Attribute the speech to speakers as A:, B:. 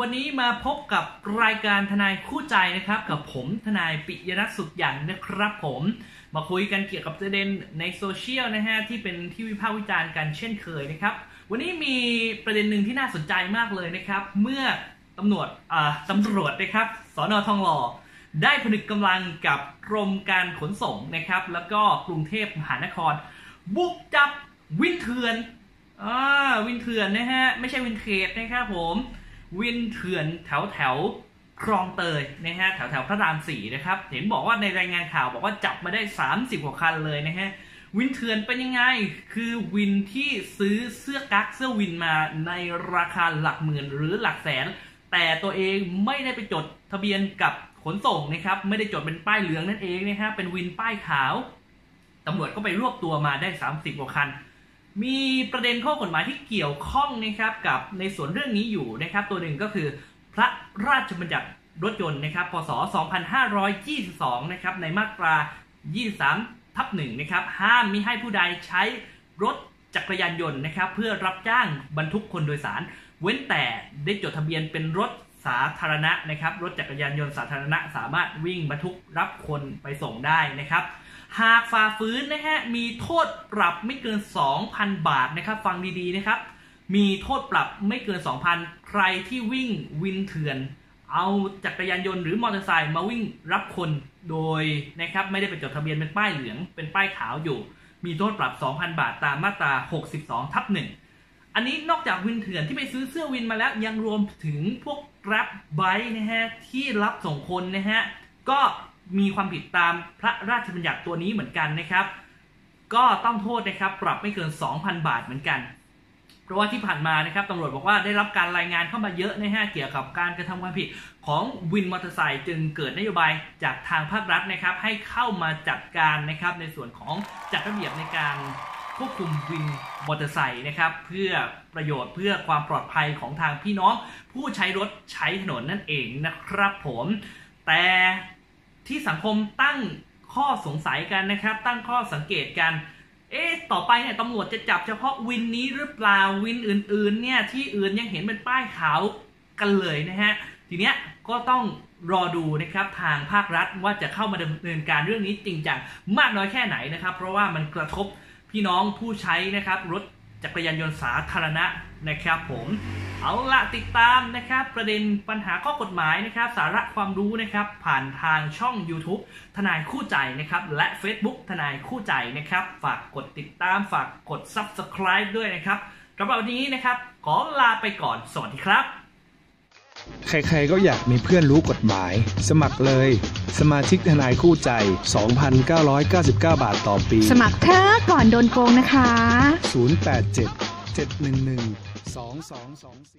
A: วันนี้มาพบกับรายการทนายคู่ใจนะครับ กับผมทนายปิยรัตน์สุขยันนะครับ ผมมาคุยกันเกี่ยวกับประเด็นในโซเชียลนะฮะที่เป็นที่วิพากษ์วิจารณ์กันเช่นเคยนะครับ วันนี้มีประเด็นหนึ่งที่น่าสนใจมากเลยนะครับ เมื่อตำรวจอ่าตำรวจนะครับสอนอทองหล่อได้ผนึกกำลังกับกรมการขนส่งนะครับ แล้วก็กรุงเทพมหานคร บุกจับวินเถือนอ่าวินเถือนนะฮะไม่ใช่วินเขตนะครับผม วินเถื่อนแถวแถวคลองเตยนะฮะแถวแถวพระรามสี่นะครับ เห็นบอกว่าในรายงานข่าวบอกว่าจับมาได้ 30กว่าคันเลยนะฮะวินเถื่อนเป็นยังไง คือวินที่ซื้อเสื้อกั๊กเสื้อวินมาในราคาหลักหมื่นหรือหลักแสน แต่ตัวเองไม่ได้ไปจดทะเบียนกับขนส่งนะครับ ไม่ได้จดเป็นป้ายเหลืองนั่นเองนะฮะเป็นวินป้ายขาวตำรวจก็ไปรวบตัวมาได้ 30กว่าคัน มีประเด็นข้อกฎหมายที่เกี่ยวข้องนะครับกับในส่วนเรื่องนี้อยู่นะครับ ตัวหนึ่งก็คือ พระราชบัญญัติรถยนต์นะครับ พศ 2522 นะครับ ในมาตรา 23 ทับหนึ่งนะครับ ห้ามมิให้ผู้ใดใช้รถจักรยานยนต์นะครับ เพื่อรับจ้างบรรทุกคนโดยสาร เว้นแต่ได้จดทะเบียนเป็นรถ สาธารณะนะครับ รถจักรยานยนต์สาธารณะ สามารถวิ่งบรรทุกรับคนไปส่งได้นะครับ หากฝ่าฝืนนะฮะมีโทษปรับไม่เกิน 2,000 บาทนะครับ ฟังดีๆนะครับ มีโทษปรับไม่เกิน 2,000 ใครที่วิ่งวินเถื่อน เอาจักรยานยนต์หรือมอเตอร์ไซค์มาวิ่งรับคนโดยนะครับไม่ได้ไปจดทะเบียนเป็นป้ายเหลือง เป็นป้ายขาวอยู่ มีโทษปรับ 2,000 บาทตามมาตรา 62ทับหนึ่ง อันนี้นอกจากวินเถื่อนที่ไปซื้อเสื้อวินมาแล้วยังรวมถึงพวก Grab Bike นะฮะที่รับส่งคนนะฮะก็มีความผิดตามพระราชบัญญัติตัวนี้เหมือนกันนะครับ ก็ต้องโทษนะครับปรับไม่เกิน 2,000 บาทเหมือนกัน เพราะว่าที่ผ่านมานะครับตำรวจบอกว่าได้รับการรายงานเข้ามาเยอะนะฮะเกี่ยวกับการกระทำความผิดของวินมอเตอร์ไซค์จึงเกิดนโยบายจากทางภาครัฐนะครับให้เข้ามาจัดการนะครับในส่วนของจัดระเบียบในการ ควบคุมวินมอเตอร์ไซค์นะครับ เพื่อประโยชน์เพื่อความปลอดภัยของทางพี่น้อง ผู้ใช้รถใช้ถนนนั่นเองนะครับผม แต่ที่สังคมตั้งข้อสงสัยกันนะครับ ตั้งข้อสังเกตกัน เอ๊ะต่อไปเนี่ยตำรวจจะจับเฉพาะวินนี้หรือเปล่าวินอื่นๆเนี่ยที่อื่นยังเห็นเป็นป้ายขาวกันเลยนะฮะทีเนี้ยก็ต้องรอดูนะครับทางภาครัฐว่าจะเข้ามาดำเนินการเรื่องนี้จริงจังมากน้อยแค่ไหนนะครับ เพราะว่ามันกระทบ พี่น้องผู้ใช้นะครับรถจักรยานยนต์สาธารณะนะครับผมเอาละติดตามนะครับ ประเด็นปัญหาข้อกฎหมายนะครับ สาระความรู้นะครับ ผ่านทางช่อง YouTube ทนายคู่ใจนะครับ และ Facebook ทนายคู่ใจนะครับ ฝากกดติดตามฝากกด Subscribe ด้วยนะครับสำหรับวันนี้นะครับ ขอลาไปก่อน สวัสดีครับ
B: ใครๆก็อยากมีเพื่อนรู้กฎหมาย สมัครเลย สมาชิกทนายคู่ใจ 2,999 บาทต่อปี
C: สมัครเธอก่อนโดนโกงนะคะ
B: 087 711 2224